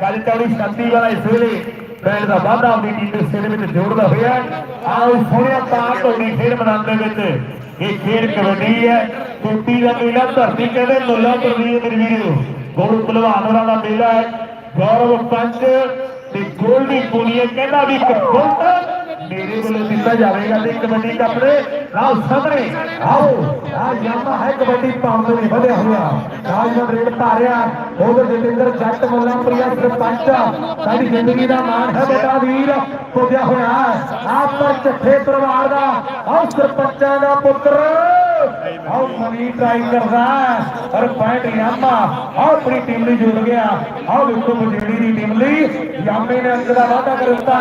ਕੱਲ ਚੌੜੀ ਸ਼ਾਂਤੀ ਵਾਲਾ ਇਸ ਵੇਲੇ ਬੈਂਡ ਦਾ ਵਾਧਾ ਆਪਣੀ ਟੀਮ ਦੇ ਸਿਰ ਵਿੱਚ ਜੋੜਦਾ ਹੋਇਆ ਆਓ ਸੋਹਣਿਆ ਤਾਂ ਢੋਲੀ ਖੇਡ ਮੈਦਾਨ ਦੇ ਵਿੱਚ। ਇਹ ਖੇਡ ਕਬੱਡੀ ਹੈ। ਚੋਟੀ ਦਾ ਮੇਲਾ ਧਰਤੀ ਕਹਿੰਦੇ ਲੋਲਾ ਪ੍ਰਵੀਨ ਮੇਰੀ ਵੀਡੀਓ ਗੋਰੂ ਭਲਵਾਨ ਹੋਰਾਂ ਦਾ ਮੇਲਾ ਹੈ। ਗੌਰਵ ਪੰਚ ਤੇ ਗੋਲਡੀ ਪੁਨੀਆ ਕਹਿੰਦਾ ਵੀ ਇੱਕ ਮੇਰੇ ਵੱਲੋਂ ਦਿੱਤਾ ਜਾਵੇਗਾ ਤੇ ਕਬੱਡੀ ਕੱਪ ਦੇ ਆਓ ਸਾਹਮਣੇ ਆਓ ਆ ਯਾਮਾ ਹੈ ਕਬੱਡੀ ਪਾਉਣ ਦੇ ਲਈ ਵਧਿਆ ਹੋਇਆ। ਰਾਜਮਨ ਰੇਡ ਧਾਰਿਆ ਉਧਰ ਜਤਿੰਦਰ ਜੱਟ ਮੁੱਲਾ ਪ੍ਰਿਆ ਸਰਪੰਚ, ਸਾਡੀ ਜ਼ਿੰਦਗੀ ਦਾ ਮਾਣ ਹੈ ਬੇਟਾ ਵੀਰ, ਪੁੱਜਿਆ ਹੋਇਆ। ਆਪ ਪਰ ਚੱਠੇ ਪਰਿਵਾਰ ਦਾ, ਆਓ ਸਰਪੰਚਾਂ ਦਾ ਪੁੱਤਰ। ਆਓ ਮਨੀ ਟਰਾਈ ਕਰਦਾ ਔਰ ਪੁਆਇੰਟ ਯਾਮਾ ਆਓ ਆਪਣੀ ਟੀਮ ਲਈ ਜੁੜ ਗਿਆ। ਆਓ ਦੇਖੋ ਬਜੇੜੀ ਦੀ ਟੀਮ ਲਈ ਯਾਮੇ ਨੇ ਅੰਕ ਦਾ ਵਾਅਦਾ ਕਰ ਦਿੱਤਾ।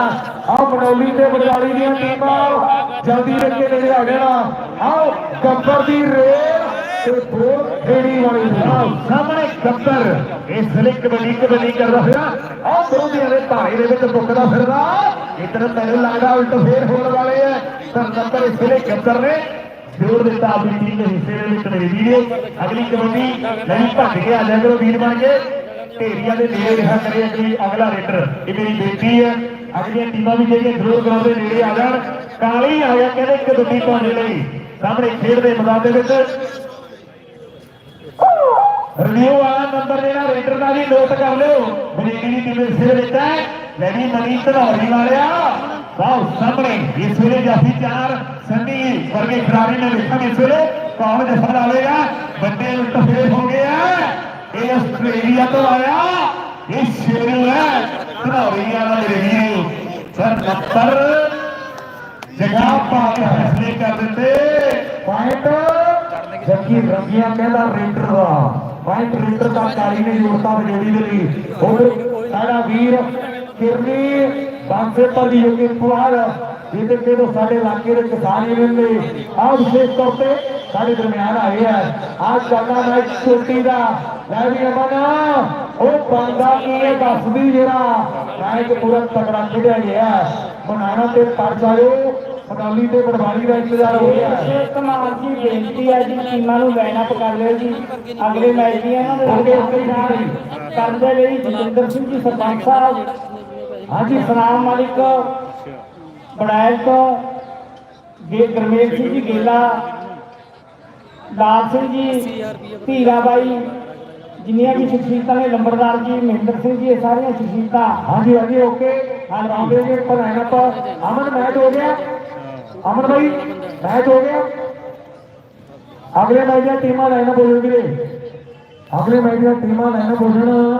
ਆਓ ਮਨੌਲੀ ਤੇ ਬਡਵਾਲੀ ਦੀਆਂ ਟੀਮਾਂ। ਜਲਦੀ ਰੱਖੇ ਨਜ਼ਰ ਆ ਜਾਣਾ। ਆਓ ਗੱਬਰ ਦੀ ਰੇਲ ਤੇ ਦੋ ਖੇੜੀ ਵਾਲੀ ਆਓ ਸਾਹਮਣੇ ਗੱਬਰ। ਇਸ ਲਈ ਕਬੱਡੀ ਕਬੱਡੀ ਕਰਦਾ ਹੋਇਆ। ਆਓ ਵਿਰੋਧੀਆਂ ਦੇ ਧਾਰੇ ਦੇ ਵਿੱਚ ਬੁੱਕਦਾ ਫਿਰਦਾ। ਇਧਰ ਤੈਨੂੰ ਲੱਗਦਾ ਉਲਟ ਫੇਰ ਹੋਣ ਵਾਲੇ ਐ ਤਾਂ ਗੱਬਰ ਇਸ ਲਈ ਗੱਬਰ ਨੇ ਜੋੜ ਦਿੱਤਾ ਆਪਣੀ ਟੀਮ ਦੇ ਹਿੱਸੇ ਦੇ ਵਿੱਚ ਮੇਰੀ ਵੀਡੀਓ ਅਗਲੀ ਕਬੱਡੀ ਨਹੀਂ ਭੱਜ ਕੇ ਆ ਵੀਰ ਬਣ ਕੇ ਢੇਰੀਆਂ ਦੇ ਨੇੜੇ ਰਿਹਾ ਕਰੇ ਅਗਲੀ ਅਗਲਾ ਰੇਡਰ। ਇਹ ਮੇਰੀ ਬੇਟੀ ਹੈ, ਅਗਲੀਆਂ ਟੀਮਾਂ ਵੀ ਜਿਹੜੀਆਂ ਜ਼ਰੂਰ ਗਰਾਊਂਡ ਦੇ ਨੇੜੇ ਆ ਜਾਣ, ਕਾਲੀ ਆ ਗਿਆ ਕਹਿੰਦੇ ਇੱਕ ਦੁੱਡੀ ਪਾਉਣ ਲਈ। ਸਾਹਮਣੇ ਖੇਡ ਦੇ ਮੈਦਾਨ ਦੇ ਵਿੱਚ। ਰਿਵਿਊ ਵਾਲਾ ਨੰਬਰ ਜਿਹੜਾ ਰੇਡਰ ਦਾ ਵੀ ਨੋਟ ਕਰ ਲਿਓ। ਬਰੇਲੀ ਦੀ ਟੀਮ ਸਿਰ ਵਿੱਚ ਹੈ। ਲੈ ਵੀ ਮਨੀ ਧਨੌਰੀ ਵਾਲਿਆ। ਵਾਓ, ਸਾਹਮਣੇ, ਇਸ ਵੇਲੇ ਜਾਫੀ ਚਾਰ, ਸੰਨੀ ਵਰਗੇ ਖਿਡਾਰੀ ਨੇ ਵੇਖਾਂਗੇ ਇਸ ਵੇਲੇ। ਕੌਣ ਜਫਾ ਲਾਵੇਗਾ ਬੰਦੇ ਉਲਟ ਫੇਰ ਆਸਟ੍ਰੇਲੀਆ ਤੋਂ ਆਇਆ। ਇਹ ਸ਼ੇਰੂ ਹੈ। ਧਨੌਰੀ ਵਾਲਾ ਮੇਰੇ ਸਰ 70 ਜਗ੍ਹਾ ਪਾ ਫੈਸਲੇ ਕਰ ਦਿੱਤੇ। ਪੁਆਇੰਟ ਜੱਗੀ ਰੰਗੀਆਂ ਕਹਿੰਦਾ ਰੇਡਰ ਦਾ। ਪੁਆਇੰਟ ਰੇਡਰ ਦਾ ਕਾਲੀ ਨੇ ਜੋੜਤਾ ਬਜੇੜੀ ਦੇ ਲਈ। ਹੋਰ ਸਾਡਾ ਵੀਰ ਕਿਰਨੀ ਬਾਂਸੇ ਦੀ ਯੋਗੀ ਪੁਆਰ ਜਿਹਦੇ ਕਿ ਸਾਡੇ ਇਲਾਕੇ ਦੇ ਕਿਸਾਨ ਯੂਨੀਅਨ ਦੇ ਆਹ ਵਿਸ਼ੇਸ਼ ਤੌਰ ਤੇ ਸਾਡੇ ਦਰਮਿਆਨ ਆਏ ਆ। ਆਹ ਚੱਲਣਾ ਮੈਚ ਚੋਟੀ ਦਾ। ਲੈ ਵੀ ਅਮਨ ਉਹ ਬੰਦਾ ਕੀ ਹੈ ਦੱਸਦੀ ਜਿਹੜਾ ਮੈਚ ਪੂਰਾ ਤਕੜਾ ਖੇਡਿਆ ਗਿਆ। ਬਣਾਣਾ ਤੇ ਪਰਚ ਆਇਓ ਮਨਾਲੀ ਤੇ ਬੜਵਾਲੀ ਦਾ ਇੰਤਜ਼ਾਰ ਹੋ ਰਿਹਾ। ਹੈ ਇਹ ਕਮਾਲ ਦੀ ਬੇਨਤੀ ਹੈ ਜੀ ਟੀਮਾਂ ਨੂੰ ਲਾਈਨ ਅਪ ਕਰ ਲਿਓ ਜੀ। ਅਗਲੇ ਮੈਚ ਦੀ ਇਹਨਾਂ ਦੇ ਓਕੇ ਜੀ। ਨਾਲ ਕਰਦੇ ਲਈ ਜਤਿੰਦਰ ਸਿੰਘ ਜੀ ਸਰਪੰਚ ਸਾਹਿਬ। ਹਾਂਜੀ ਸਨਾਮ ਮਾਲਿਕ। ਬੜਾਇਲ ਤੋਂ ਗੇ ਗਰਮੇਲ ਸਿੰਘ ਜੀ ਗੇਲਾ। ਲਾਲ ਸਿੰਘ ਜੀ ਧੀਰਾ ਬਾਈ ਜਿੰਨੀਆਂ ਵੀ ਸ਼ਖਸੀਅਤਾਂ ਨੇ ਲੰਬੜਦਾਰ ਜੀ ਮਹਿੰਦਰ ਸਿੰਘ ਜੀ ਇਹ ਸਾਰੀਆਂ ਸ਼ਖਸੀਅਤਾਂ। ਹਾਂਜੀ ਹਾਂਜੀ ਓਕੇ। ਹਾਂ ਰਾਮਦੇ ਜੀ ਪਰ ਹੈ ਨਾ ਅਮਨ ਮੈਚ ਹੋ ਗਿਆ। ਅਮਨ ਭਾਈ ਮੈਚ ਹੋ ਗਿਆ। ਅਗਲੇ ਮੈਚ ਦੀਆਂ ਟੀਮਾਂ ਲਾਈਨ ਬੋਲਣ ਵੀਰੇ ਅਗਲੇ ਮੈਚ ਦੀਆਂ ਟੀਮਾਂ ਲਾਈਨ ਬੋਲਣ।